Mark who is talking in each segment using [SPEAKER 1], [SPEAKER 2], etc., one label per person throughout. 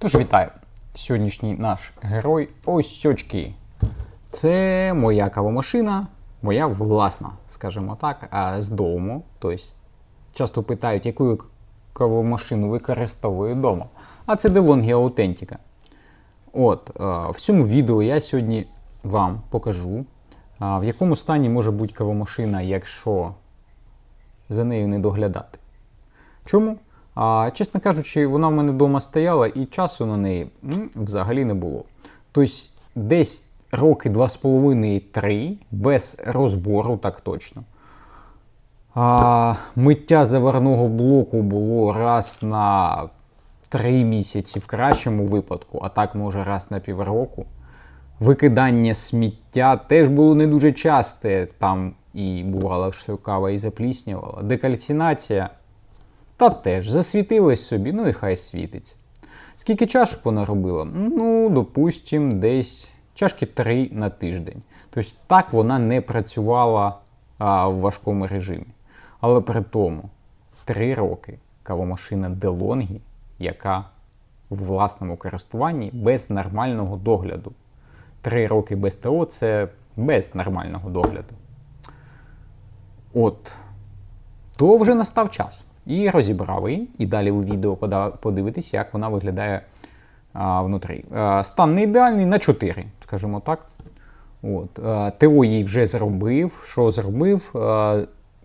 [SPEAKER 1] Тож вітаю! Сьогоднішній наш герой Осьочки. Це моя кавомашина, моя власна, скажімо так, з дому. Тобто, часто питають, яку кавомашину використовую вдома. А це DeLonghi Authentica. От, в цьому відео я сьогодні вам покажу, в якому стані може бути кавомашина, якщо за нею не доглядати. Чому? А, чесно кажучи, вона в мене вдома стояла і часу на неї взагалі не було. Тобто десь роки 2,5-3 без розбору, так точно. А, миття заварного блоку було раз на 3 місяці в кращому випадку, а так може раз на півроку. Викидання сміття теж було не дуже часте. Там і бувало, що кава і запліснювала. Декальцинація та теж засвітилась собі, ну і хай світиться. Скільки чашок вона робила? Ну, допустим, десь чашки 3 на тиждень. Тобто так вона не працювала а, в важкому режимі. Але при тому 3 роки кавомашина DeLonghi, яка в власному користуванні без нормального догляду. 3 роки без ТО це без нормального догляду. От, то вже настав час. І розібрав її. І далі у відео подивитись, як вона виглядає а, внутрі. А, стан не ідеальний на 4, скажімо так. От. А, ТО їй вже зробив. Що зробив? А,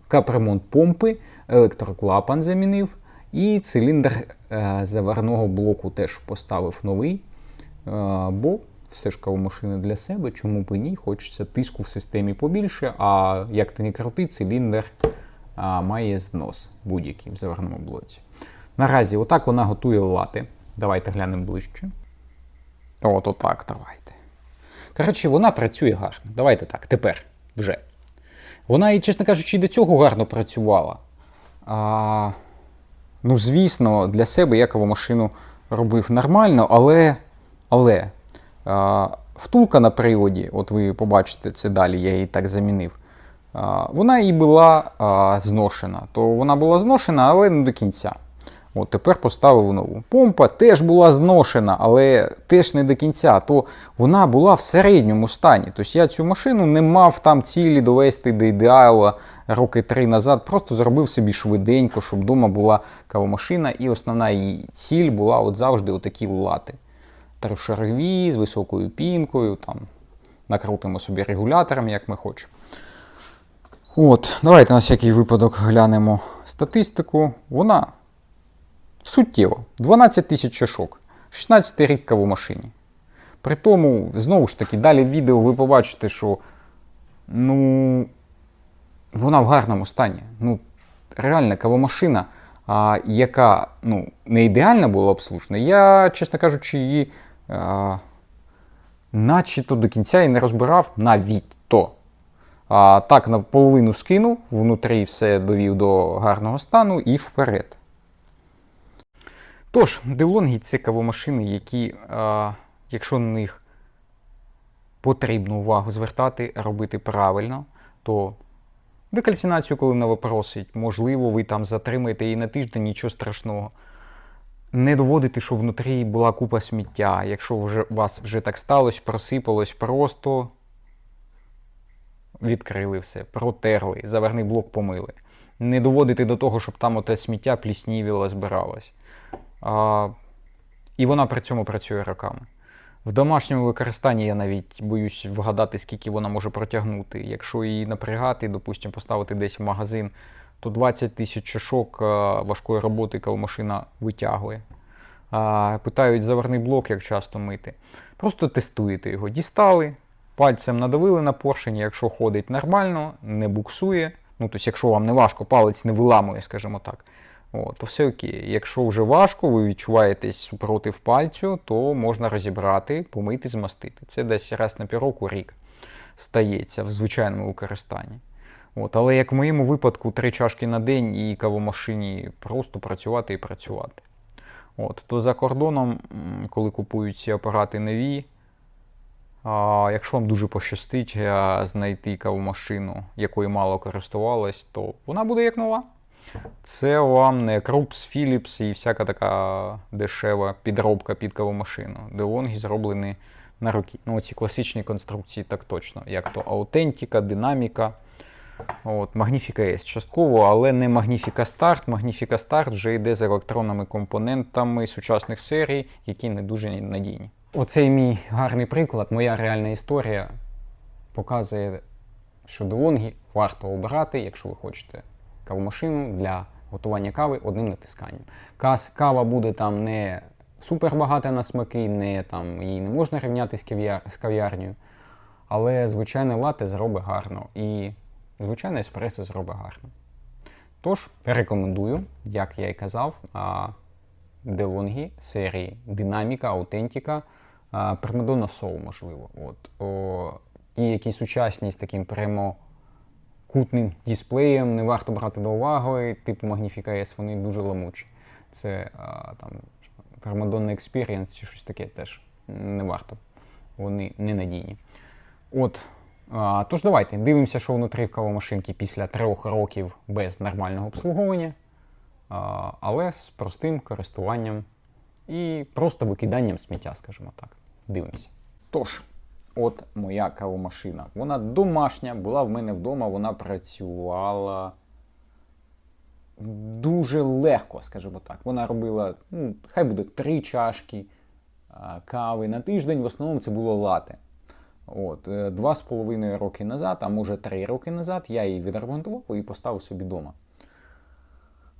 [SPEAKER 1] капремонт помпи, електроклапан замінив. І циліндр е, заварного блоку теж поставив новий. Бо все ж кавомашина для себе, чому б і ні, хочеться тиску в системі побільше, а як ти не крути, циліндр має знос будь-який в заварному блоці. Наразі отак вона готує лати. Давайте глянемо ближче. От отак, давайте. Коротше, вона працює гарно. Давайте так, тепер вже. Вона і, чесно кажучи, і до цього гарно працювала. А, ну, звісно, для себе я кавомашину робив нормально, але. але а, втулка на приводі, от ви побачите це далі, я її так замінив. Вона і була зношена. То вона була зношена, але не до кінця. От тепер поставив нову. Помпа теж була зношена, але теж не до кінця. То вона була в середньому стані. Тобто я цю машину не мав там цілі довести до ідеала роки три назад. Просто зробив собі швиденько, щоб вдома була кавомашина, і основна її ціль була от завжди отакі лати. Трьохшарові з високою пінкою, там накрутимо собі регулятором, як ми хочемо. От, давайте на всякий випадок глянемо статистику. Вона суттєво. 12 тисяч чашок, 16 рік кавомашині. При тому, знову ж таки, далі в відео ви побачите, що ну, вона в гарному стані. Ну, реальна кавомашина, а, яка ну, не ідеально була обслужена, я, чесно кажучи, її а, начебто до кінця і не розбирав навіть то. А, так, наполовину скинув, внутрі все довів до гарного стану і вперед. Тож, DeLonghi – це кавомашини, які, а, якщо на них потрібно увагу звертати, робити правильно, то декальцинацію, коли вона просить, можливо, ви там затримаєте її на тиждень, нічого страшного. Не доводити, що внутрі була купа сміття. Якщо вже у вас вже так сталося, просипалось, просто відкрили все, протерли, заверний блок помили. Не доводити до того, щоб там оте сміття пліснівіло, збиралось. А, і вона при цьому працює роками. В домашньому використанні я навіть боюсь вгадати, скільки вона може протягнути. Якщо її напрягати, допустимо, поставити десь в магазин, то 20 тисяч чашок важкої роботи кавомашина витягує. А, питають заварний блок, як часто мити. Просто тестуєте його. Дістали, пальцем надавили на поршень, якщо ходить нормально, не буксує. Ну, тобто, якщо вам не важко, палець не виламує, скажімо так. О, то все окей. Якщо вже важко, ви відчуваєтесь супротив пальцю, то можна розібрати, помити, змастити. Це десь раз на півроку рік стається в звичайному використанні. От, але як в моєму випадку, три чашки на день і кавомашині просто працювати і працювати. От, то за кордоном, коли купують ці апарати нові, якщо вам дуже пощастить а, знайти кавомашину, якою мало користувалась, то вона буде як нова. Це вам не Крупс, Philips і всяка така дешева підробка під кавомашину. Делонги зроблені на руки. Ну, ці класичні конструкції так точно, як то аутентика, динаміка. От, Magnifica S частково, але не Magnifica Start. Magnifica Start вже йде з електронними компонентами сучасних серій, які не дуже надійні. Оцей мій гарний приклад, моя реальна історія показує, що DeLonghi варто обирати, якщо ви хочете кавомашину для готування кави одним натисканням. Кава буде там не супер багата на смаки, не там її не можна рівняти з, кав'яр- з кав'ярнею, але звичайне лате зробить гарно і звичайне еспресо зробить гарно. Тож, рекомендую, як я і казав, DeLonghi серії Динаміка, Аутентіка, Примадонна Soul, можливо. От, о, ті, які сучасні з таким прямокутним дисплеєм, не варто брати до уваги, типу Magnifica S, вони дуже ламучі. Це а, там Primadonna Experience чи щось таке теж не варто. Вони ненадійні. От. А, тож давайте дивимося, що внутрі в кавомашинки після трьох років без нормального обслуговування, а, але з простим користуванням і просто викиданням сміття, скажімо так. Дивимося. Тож, от моя кавомашина. Вона домашня, була в мене вдома, вона працювала дуже легко, скажімо так. Вона робила, ну, хай буде три чашки кави на тиждень. В основному це було лате. От, е, два з половиною роки назад, а може три роки назад, я її відремонтував і поставив собі вдома.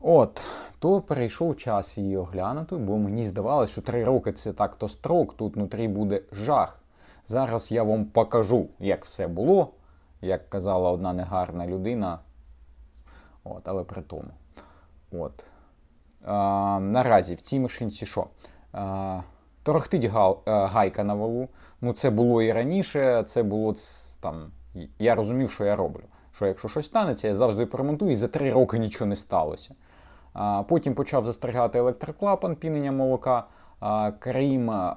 [SPEAKER 1] От, то перейшов час її оглянути, бо мені здавалося, що три роки це так то строк, тут внутрі буде жах. Зараз я вам покажу, як все було, як казала одна негарна людина. От, але при тому. От. А, наразі в цій машинці що? А, торохтить гал, а, гайка на валу. Ну, це було і раніше, це було там. Я розумів, що я роблю. Що якщо щось станеться, я завжди поремонтую, і за три роки нічого не сталося. Потім почав застерігати електроклапан пінення молока. Крім а,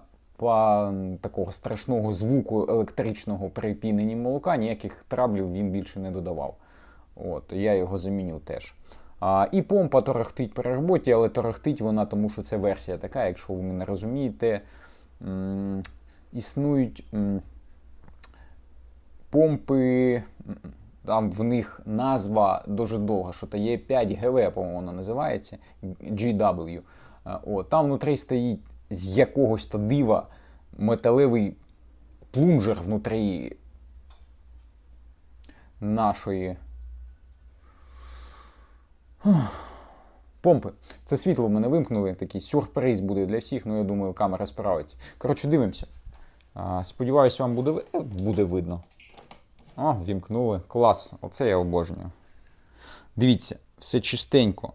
[SPEAKER 1] такого страшного звуку електричного при піненні молока, ніяких траблів він більше не додавав. От, я його заміню теж. А, і помпа торохтить при роботі, але торохтить вона, тому що це версія така, якщо ви мене розумієте. Існують помпи, там в них назва дуже довга, що то є 5 ГВ, по-моєму, вона називається GW. А, От, там внутрі стоїть з якогось то дива металевий плунжер внутрі нашої помпи. Це світло в мене вимкнули, такий сюрприз буде для всіх, ну я думаю, камера справиться. Коротше, дивимося. А, сподіваюсь, вам буде, е, буде видно. О, вімкнули. Клас. Оце я обожнюю. Дивіться, все чистенько.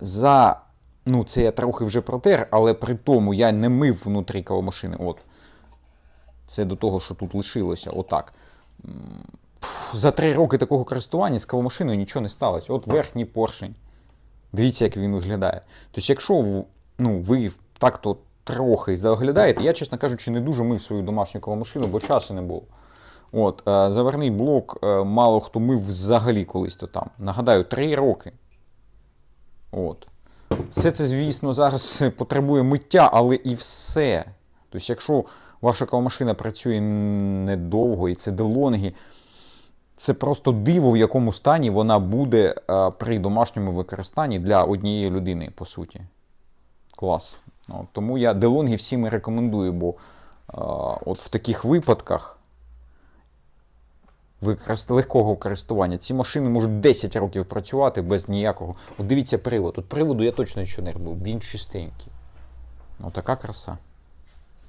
[SPEAKER 1] За. Ну, це я трохи вже протер, але при тому я не мив внутрі кавомашини. От. Це до того, що тут лишилося. Отак. За три роки такого користування з кавомашиною нічого не сталося. От верхній поршень. Дивіться, як він виглядає. Тобто, якщо ну, ви так-то трохи заглядаєте, я, чесно кажучи, не дуже мив свою домашню кавомашину, бо часу не було. От, е, заверний блок е, мало хто мив взагалі колись то там. Нагадаю, три роки. От. Все це, звісно, зараз потребує миття, але і все. Тобто, якщо ваша кавомашина працює недовго і це делонги, це просто диво, в якому стані вона буде е, при домашньому використанні для однієї людини, по суті. Клас. От, тому я делонги всім і рекомендую, бо от в таких випадках легкого користування ці машини можуть 10 років працювати без ніякого. От дивіться привод. От приводу я точно ще не робив. Він чистенький. Отака краса.